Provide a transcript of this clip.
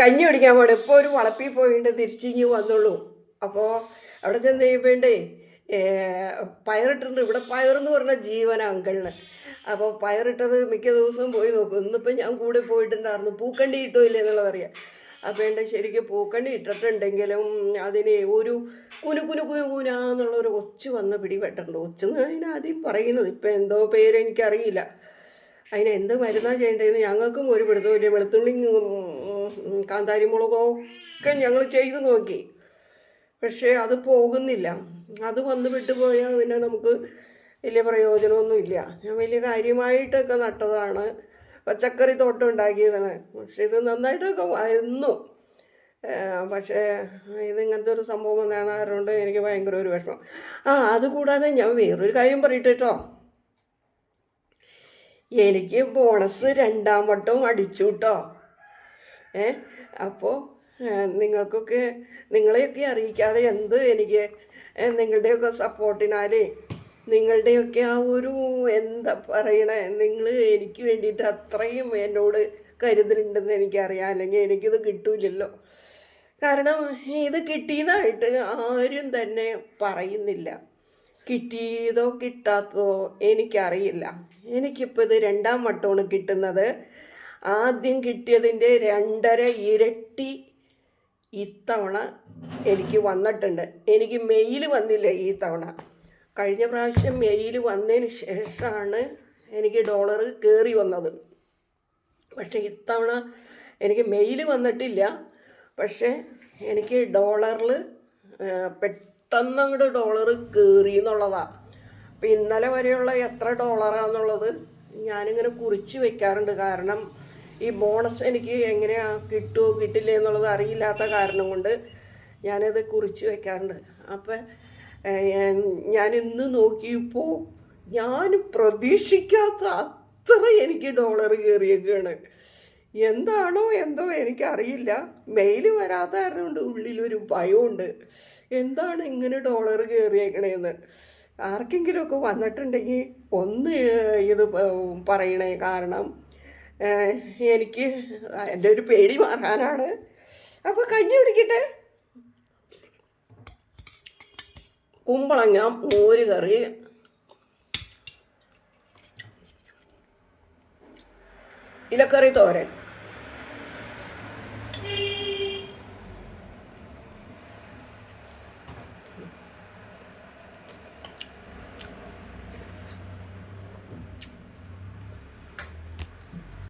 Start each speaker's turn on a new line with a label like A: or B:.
A: കഞ്ഞി കുടിക്കാൻ പോണം. ഇപ്പോൾ ഒരു വളപ്പിൽ പോയിട്ട് തിരിച്ചിങ്ങി വന്നുള്ളൂ. അപ്പോൾ അവിടെ ചെന്ന് കഴിയുമ്പോണ്ടേ പയറിട്ടുണ്ട് ഇവിടെ പയറെന്ന് പറഞ്ഞ ജീവന അങ്കിളിന്. അപ്പോൾ പയറിട്ടത് മിക്ക ദിവസവും പോയി നോക്കും. ഇന്നിപ്പോൾ ഞാൻ കൂടെ പോയിട്ടുണ്ടായിരുന്നു. പൂക്കണ്ടി ഇട്ടോ ഇല്ലേ എന്നുള്ളതറിയാം അപ്പോൾ എന്റെ ശരിക്കും പൂക്കണ്ടി ഇട്ടിട്ടുണ്ടെങ്കിലും അതിനെ ഒരു കുനു കുനു കുനു കുനാന്നുള്ളൊരു ഒച്ച് വന്ന് പിടിപെട്ടിട്ടുണ്ട്. ഒച്ചെന്ന് അതിന് ആദ്യം പറയുന്നത്. ഇപ്പം എന്തോ പേര് എനിക്കറിയില്ല. അതിന് എന്ത് മരുന്നാണ് ചെയ്യേണ്ടതെന്ന് ഞങ്ങൾക്കും ഒരു പിടുത്തമില്ല വെളുത്തുള്ളിയും കാന്താരിമുളകോ ഒക്കെ ഞങ്ങൾ ചെയ്ത് നോക്കി. പക്ഷേ അത് പോകുന്നില്ല. അത് വന്ന് വിട്ടുപോയാൽ പിന്നെ നമുക്ക് വലിയ പ്രയോജനമൊന്നുമില്ല ഞാൻ വലിയ കാര്യമായിട്ടൊക്കെ നട്ടതാണ്. പച്ചക്കറി തോട്ടം ഉണ്ടാക്കിയതാണ്. പക്ഷെ ഇത് നന്നായിട്ടൊക്കെ വരുന്നു പക്ഷേ ഇതിങ്ങനത്തെ ഒരു സംഭവം വന്നതാണ്. അതുകൊണ്ട് എനിക്ക് ഭയങ്കര ഒരു വിഷമം. ആ അതുകൂടാതെ ഞാൻ വേറൊരു കാര്യം പറയട്ടെ കേട്ടോ. എനിക്ക് ബോണസ് രണ്ടാം വട്ടവും അടിച്ചു കേട്ടോ ഏ അപ്പോൾ നിങ്ങൾക്കൊക്കെ നിങ്ങളെയൊക്കെ അറിയിക്കാതെ എന്ത് എനിക്ക് നിങ്ങളുടെയൊക്കെ സപ്പോർട്ടിനാലേ നിങ്ങളുടെയൊക്കെ ആ ഒരു എന്താ പറയണേ നിങ്ങൾ എനിക്ക് വേണ്ടിയിട്ട് അത്രയും എന്നോട് കരുതലുണ്ടെന്ന് എനിക്കറിയാം. അല്ലെങ്കിൽ എനിക്കിത് കിട്ടൂലല്ലോ. കാരണം ഇത് കിട്ടിയതായിട്ട് ആരും തന്നെ പറയുന്നില്ല. കിട്ടിയതോ കിട്ടാത്തതോ എനിക്കറിയില്ല. എനിക്കിപ്പോൾ ഇത് രണ്ടാം വട്ടമാണ് കിട്ടുന്നത്. ആദ്യം കിട്ടിയതിന്റെ രണ്ടര ഇരട്ടി ഇത്തവണ എനിക്ക് വന്നിട്ടുണ്ട്. എനിക്ക് മെയിൽ വന്നില്ല ഈ തവണ. കഴിഞ്ഞ പ്രാവശ്യം മെയിൽ വന്നതിന് ശേഷമാണ് എനിക്ക് ഡോളർ കയറി വന്നത്. പക്ഷേ ഇത്തവണ എനിക്ക് മെയിൽ വന്നിട്ടില്ല. പക്ഷേ എനിക്ക് ഡോളറിൽ പെട്ടെന്ന് അങ്ങോട്ട് ഡോളർ കയറി എന്നുള്ളതാണ് അപ്പം ഇന്നലെ വരെയുള്ള എത്ര ഡോളറാന്നുള്ളത് ഞാനിങ്ങനെ കുറിച്ച് വെക്കാറുണ്ട്. കാരണം ഈ ബോണസ് എനിക്ക് എങ്ങനെയാ കിട്ടുമോ കിട്ടില്ല എന്നുള്ളത് അറിയില്ലാത്ത കാരണം കൊണ്ട് ഞാനത് കുറിച്ച് വെക്കാറുണ്ട്. അപ്പം ഞാൻ ഇന്ന് നോക്കിയപ്പോൾ ഞാൻ പ്രതീക്ഷിക്കാത്ത അത്ര എനിക്ക് ഡോളർ കയറിയൊക്കെയാണ് എന്താണോ എന്തോ എനിക്കറിയില്ല. മെയിൽ വരാത്ത കാരണം കൊണ്ട് ഉള്ളിലൊരു ഭയമുണ്ട്. എന്താണ് ഇങ്ങനെ ഡോളർ കയറിയേക്കണേന്ന് ആർക്കെങ്കിലുമൊക്കെ വന്നിട്ടുണ്ടെങ്കിൽ ഒന്ന് ഇത് പറയണേ കാരണം എനിക്ക് എന്റെ ഒരു പേടി മാറാനാണ്. അപ്പോൾ കഞ്ഞി കുടിക്കട്ടെ? കുമ്പളങ്ങ മോര് കറി. ഇലക്കറി തോരൻ.